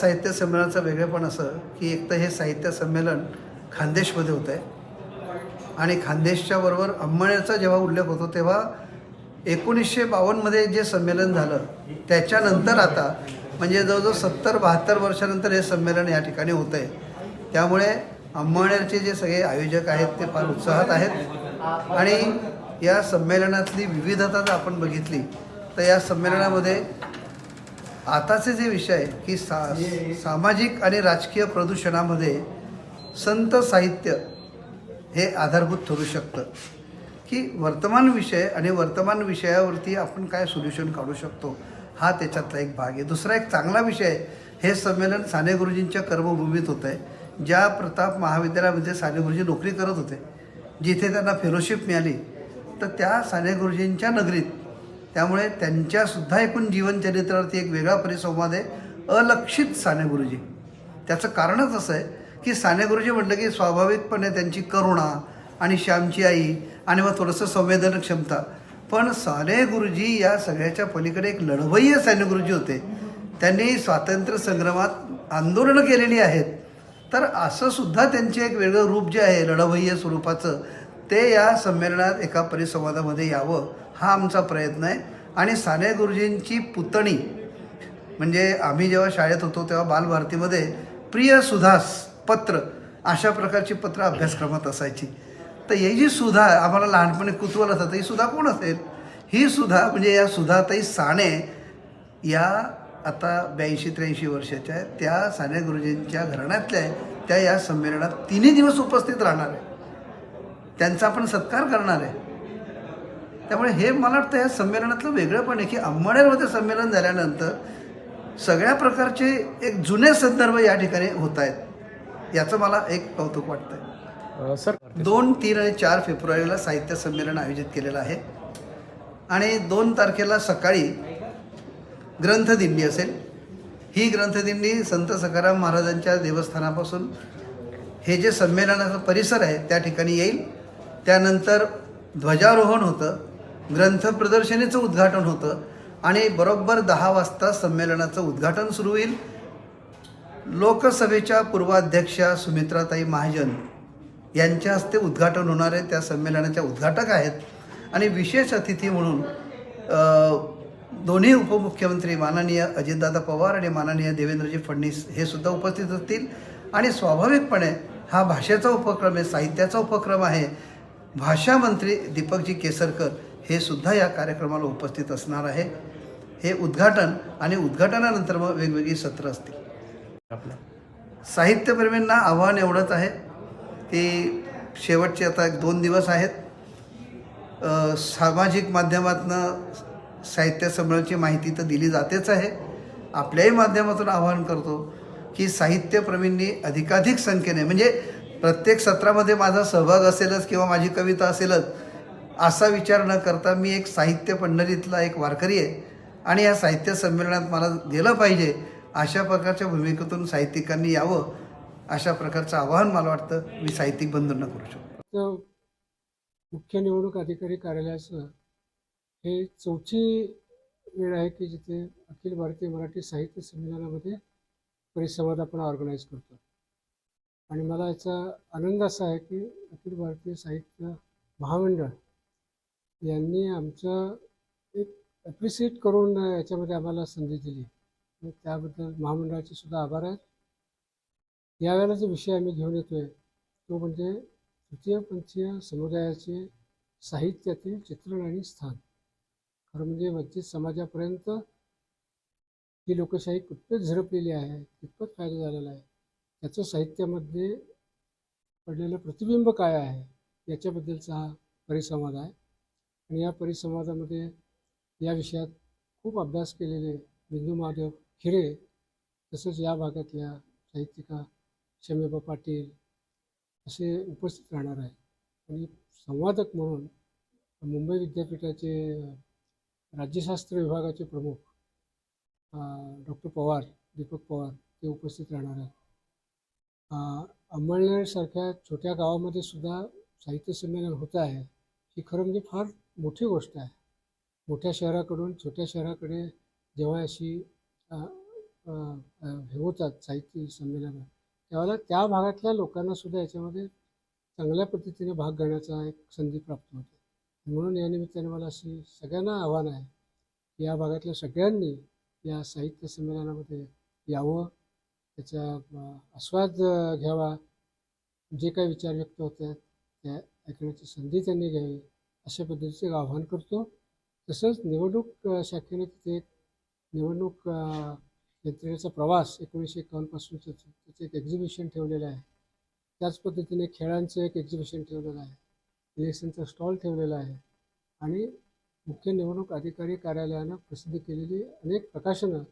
साहित्य संमेलनाचं वेगळेपण असं की एक तर हे साहित्य संमेलन खानदेशमध्ये होतं आहे आणि खानदेशच्या बरोबर अंमळनेरचा जेव्हा उल्लेख होतो तेव्हा एकोणीसशे बावन्नमध्ये जे संमेलन झालं त्याच्यानंतर आता म्हणजे जवळजवळ सत्तर बहात्तर वर्षानंतर हे संमेलन या ठिकाणी होतं आहे त्यामुळे अंमळनेरचे जे सगळे आयोजक आहेत ते फार उत्साहात आहेत. आणि या संमेलनातली विविधता जर आपण बघितली तर या संमेलनामध्ये आताचे जे विषय आहे की सा सामाजिक आणि राजकीय प्रदूषणामध्ये संत साहित्य हे आधारभूत ठरू शकतं. की वर्तमान विषय आणि वर्तमान विषयावरती आपण काय सोल्युशन काढू शकतो हा त्याच्यातला एक भाग आहे. दुसरा एक चांगला विषय आहे हे संमेलन साने गुरुजींच्या कर्मभूमीत होतं आहे ज्या प्रताप महाविद्यालयामध्ये साने गुरुजी नोकरी करत होते जिथे त्यांना फेलोशिप मिळाली तर त्या साने गुरुजींच्या नगरीत त्यामुळे त्यांच्यासुद्धा एकूण जीवनचरित्रावरती एक वेगळा परिसंवाद आहे. अलक्षित साने गुरुजी त्याचं कारणच असं आहे की साने गुरुजी म्हटलं की स्वाभाविकपणे त्यांची करुणा आणि श्यामची आई आणि मग थोडंसं संवेदन क्षमता पण साने गुरुजी या सगळ्याच्या पलीकडे एक लढवय्य साने गुरुजी होते. त्यांनी स्वातंत्र्य संग्रामात आंदोलनं केलेली आहेत. तर असं सुद्धा त्यांचे एक वेगळं रूप जे आहे लढवय्य स्वरूपाचं ते या संमेलनात एका परिसंवादामध्ये यावं हा आमचा प्रयत्न आहे. आणि साने गुरुजींची पुतणी म्हणजे आम्ही जेव्हा शाळेत होतो तेव्हा बालभारतीमध्ये प्रिय सुधास पत्र अशा प्रकारची पत्र अभ्यासक्रमात असायची. तर ही जी सुधा आम्हाला लहानपणी कुतूहल असतं ही सुधा कोण असेल? ही सुधा म्हणजे या सुधाताई साने या आता ब्याऐंशी त्र्याऐंशी वर्षाच्या आहेत. त्या साने गुरुजींच्या घराण्यातल्या त्या या संमेलनात तिन्ही दिवस उपस्थित राहणार आहे त्यांचा आपण सत्कार करणार आहे त्यामुळे हे मला वाटतं या संमेलनातलं वेगळं पण आहे की अंमळनेरमध्ये संमेलन झाल्यानंतर सगळ्या प्रकारचे एक जुने संदर्भ या ठिकाणी होत आहेत. याचं मला एक कौतुक वाटतं आहे सर दोन तीन आणि चार फेब्रुवारीला साहित्य संमेलन आयोजित केलेलं आहे. आणि दोन तारखेला सकाळी ग्रंथदिंडी असेल. ही ग्रंथदिंडी संत सखाराम महाराजांच्या देवस्थानापासून हे जे संमेलनाचा परिसर आहे त्या ठिकाणी येईल. त्यानंतर ध्वजारोहण होतं. ग्रंथ प्रदर्शनीचं उद्घाटन होतं आणि बरोबर दहा वाजता संमेलनाचं उद्घाटन सुरू होईल. लोकसभेच्या पूर्वाध्यक्षा सुमित्राताई महाजन यांच्या हस्ते उद्घाटन होणार आहे. त्या संमेलनाच्या उद्घाटक आहेत. आणि विशेष अतिथी म्हणून दोन्ही उपमुख्यमंत्री माननीय अजितदादा पवार आणि माननीय देवेंद्रजी फडणवीस हे सुद्धा उपस्थित असतील. आणि स्वाभाविकपणे हा भाषेचा उपक्रम आहे साहित्याचा उपक्रम आहे. भाषा मंत्री दीपकजी केसरकर हे सुद्धा या कार्यक्रमाला उपस्थित असणार आहे. हे उद्घाटन आणि उद्घाटनानंतर मग वेगवेगळी सत्रं असतील. आपलं. साहित्यप्रेमींना आव्हान एवढंच आहे की शेवटचे आता एक दोन दिवस आहेत. सामाजिक माध्यमातनं साहित्य संमेलनाची माहिती तर दिली जातेच आहे. आपल्याही माध्यमातून आवाहन करतो की साहित्यप्रेमींनी अधिकाधिक संख्येने म्हणजे प्रत्येक सत्रामध्ये माझा सहभाग असेलच किंवा माझी कविता असेलच असा विचार न करता मी एक साहित्य पंढरीतला एक वारकरी आहे आणि या साहित्य संमेलनात मला गेलं पाहिजे अशा प्रकारच्या भूमिकेतून साहित्यिकांनी यावं अशा प्रकारचं आवाहन मला वाटतं मी साहित्यिक बंधूंना करू शकतो. तर मुख्य निवडणूक अधिकारी कार्यालयाचं हे चौथी वेळ आहे की जिथे अखिल भारतीय मराठी साहित्य संमेलनामध्ये परिसंवाद आपण ऑर्गनाईज करतो. आणि मला याचा आनंद असा आहे की अखिल भारतीय साहित्य महामंडळ यांनी आमचं एक ॲप्रिशिएट करून याच्यामध्ये आम्हाला संधी दिली. त्याबद्दल महामंडळाचे सुद्धा आभार आहेत. यावेळेला जो विषय आम्ही घेऊन येतोय. तो म्हणजे तृतीयपंथीय समुदायाचे साहित्यातील चित्रण आणि स्थान. खरं म्हणजे वंचित समाजापर्यंत ही लोकशाही कितपत झिरपलेली आहे कितपत फायदा झालेला आहे त्याचं साहित्यामध्ये पडलेलं प्रतिबिंब काय आहे याच्याबद्दलचा हा परिसंवाद आहे. आणि या परिसंवादामध्ये या विषयात खूप अभ्यास केलेले बिंदू महादेव खिरे तसंच या भागातल्या साहित्यिका शमेबा पाटील असे उपस्थित राहणार आहे आणि संवादक म्हणून मुंबई विद्यापीठाचे राज्यशास्त्र विभागाचे प्रमुख डॉक्टर पवार दीपक पवार ते उपस्थित राहणार आहेत. अ, अंमळनेरसारख्या छोट्या गावामध्ये सुद्धा साहित्य संमेलन होत आहे. ही खरं म्हणजे फार मोठी गोष्ट आहे. मोठ्या शहराकडून छोट्या शहराकडे जेव्हा अशी हे होतात साहित्य संमेलनं त्यावेळेला त्या भागातल्या लोकांना सुद्धा याच्यामध्ये चांगल्या पद्धतीने भाग घेण्याचा एक संधी प्राप्त होते. म्हणून या निमित्ताने मला अशी सगळ्यांना आव्हान आहे की या भागातल्या सगळ्यांनी या साहित्य संमेलनामध्ये यावं त्याचा आस्वाद घ्यावा. जे काही विचार व्यक्त होत आहेत त्या ऐकण्याची संधी त्यांनी घ्यावी. अशा पद्धतीचे एक आव्हान करतो. तसंच निवडणूक शाखेने तिथे एक निवडणूक यंत्रणेचा प्रवास एकोणीसशे एकावन्नपासून त्याचं एक एक्झिबिशन ठेवलेलं आहे. त्याच पद्धतीने खेळांचं एक एक्झिबिशन ठेवलेलं आहे. इलेक्शनचा स्टॉल ठेवलेला आहे. आणि मुख्य निवडणूक अधिकारी कार्यालयानं प्रसिद्ध केलेली अनेक प्रकाशनं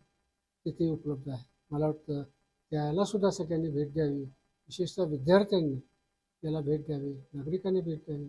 तिथे उपलब्ध आहे. मला वाटतं त्याला सुद्धा सगळ्यांनी भेट द्यावी. विशेषतः विद्यार्थ्यांनी याला भेट द्यावी. नागरिकांनी भेट द्यावी.